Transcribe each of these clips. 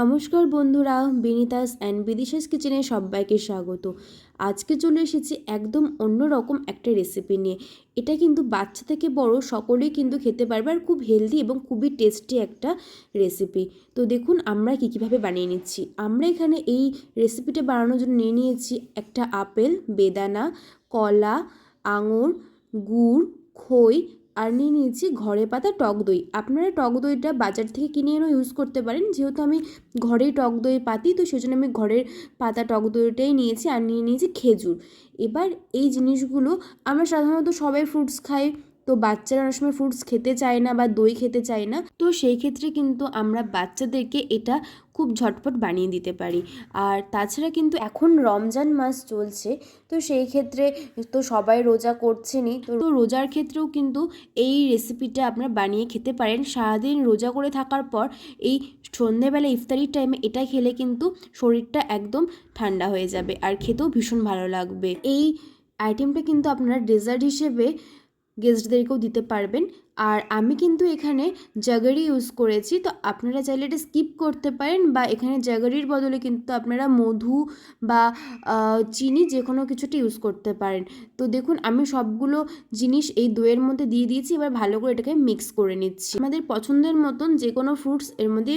নমস্কার বন্ধুরা, বিনিতাস অ্যান্ড বিদিশাস কিচেনে সবাইকে স্বাগত। আজকে চলে এসেছি একদম অন্যরকম একটা রেসিপি নিয়ে। এটা কিন্তু বাচ্চা থেকে বড় সকলেই কিন্তু খেতে পারবে আর খুব হেলদি এবং খুবই টেস্টি একটা রেসিপি তো দেখুন আমরা কী কীভাবে বানিয়ে নিচ্ছি। আমরা এখানে এই রেসিপিটা বানানোর জন্য নিয়ে নিয়েছি একটা আপেল, বেদানা, কলা, আঙুর, গুড়, খই আর নিয়ে নিয়েছি ঘরে পাতা টক দই। আপনারা টক দইটা বাজার থেকে কিনে এনেও ইউজ করতে পারেন। যেহেতু আমি ঘরেই টক দই পাতি, তো সেজন্য আমি ঘরের পাতা টক দইটাই নিয়েছি আর নিয়ে নিয়েছি খেজুর। এবার এই জিনিসগুলো আমরা সাধারণত সবাই ফ্রুটস খাই। তো বাচ্চারা অনেক সময় ফ্রুটস খেতে চায় না বা দই খেতে চায় না, তো সেই ক্ষেত্রে কিন্তু আমরা বাচ্চাদেরকে এটা খুব ঝটপট বানিয়ে দিতে পারি। আর তাছাড়া কিন্তু এখন রমজান মাস চলছে, তো সেই ক্ষেত্রে তো সবাই রোজা করছেনই, তো রোজার ক্ষেত্রেও কিন্তু এই রেসিপিটা আপনারা বানিয়ে খেতে পারেন। সারাদিন রোজা করে থাকার পর এই সন্ধেবেলা ইফতারির টাইমে এটা খেলে কিন্তু শরীরটা একদম ঠান্ডা হয়ে যাবে আর খেতেও ভীষণ ভালো লাগবে। এই আইটেমটা কিন্তু আপনারা ডেজার্ট হিসেবে গেস্টদেরকেও দিতে পারবেন। আর আমি কিন্তু এখানে জাগারি ইউজ করেছি, তো আপনারা চাইলে এটা স্কিপ করতে পারেন বা এখানে জাগারির বদলে কিন্তু আপনারা মধু বা চিনি যে কোনো কিছুটি ইউজ করতে পারেন। তো দেখুন, আমি সবগুলো জিনিস এই দইয়ের মধ্যে দিয়ে দিয়েছি, এবার ভালো করে এটাকে মিক্স করে নিচ্ছি। আমাদের পছন্দের মতন যে কোনো ফ্রুটস এর মধ্যে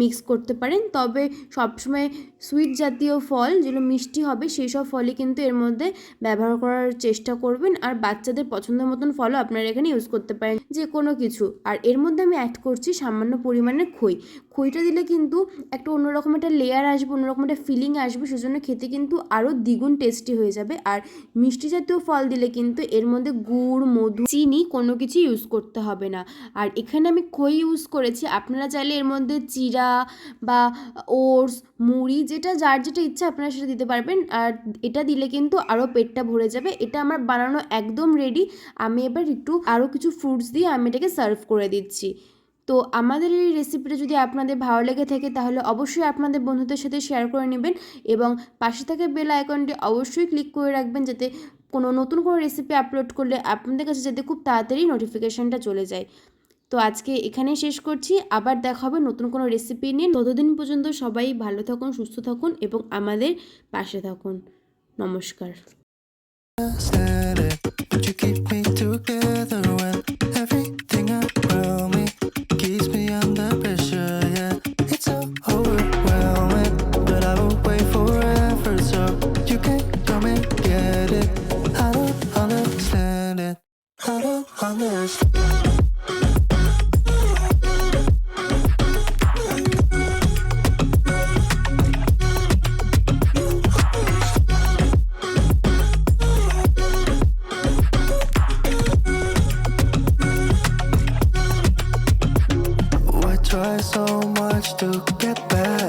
মিক্স করতে পারেন, তবে সবসময় সুইট জাতীয় ফল, যেগুলো মিষ্টি হবে সেই সব ফলই কিন্তু এর মধ্যে ব্যবহার করার চেষ্টা করবেন। আর বাচ্চাদের পছন্দের মতন ফলও আপনারা এখানে ইউজ করতে পারেন। যে কোনো কিছু। আর এর মধ্যে আমি অ্যাড করছি সামান্য পরিমাণে খই। খইটা দিলে কিন্তু একটা অন্যরকম একটা লেয়ার আসবে অন্যরকম একটা ফিলিং আসবে, সেজন্য খেতে কিন্তু আরও দ্বিগুণ টেস্টি হয়ে যাবে। আর মিষ্টি জাতীয় ফল দিলে কিন্তু এর মধ্যে গুড়, মধু, চিনি কোনো কিছু ইউজ করতে হবে না। আর এখানে আমি খই ইউজ করেছি, আপনারা চাইলে এর মধ্যে চিরা বা ওটস, মুড়ি, যেটা যার যেটা ইচ্ছা আপনারা সেটা দিতে পারবেন। আর এটা দিলে কিন্তু আরও পেটটা ভরে যাবে। এটা আমার বানানো একদম রেডি আমি এবার একটু আরও কিছু ফ্রুটস দিয়ে আমি এটাকে সার্ভ করে দিচ্ছি। তো আমাদের এই রেসিপিটা যদি আপনাদের ভালো লেগে থাকে, তাহলে অবশ্যই আপনাদের বন্ধুদের সাথে শেয়ার করে নেবেন এবং পাশে থাকা বেল আইকনটি অবশ্যই ক্লিক করে রাখবেন যাতে কোনো নতুন কোনো রেসিপি আপলোড করলে আপনাদের কাছে যাতে খুব তাড়াতাড়ি নোটিফিকেশানটা চলে যায়। তো আজকে এখানেই শেষ করছি। আবার দেখা হবে নতুন কোনো রেসিপি নিয়ে। ততদিন পর্যন্ত সবাই ভালো থাকুন, সুস্থ থাকুন এবং আমাদের পাশে থাকুন। নমস্কার। I Why try so much to get back?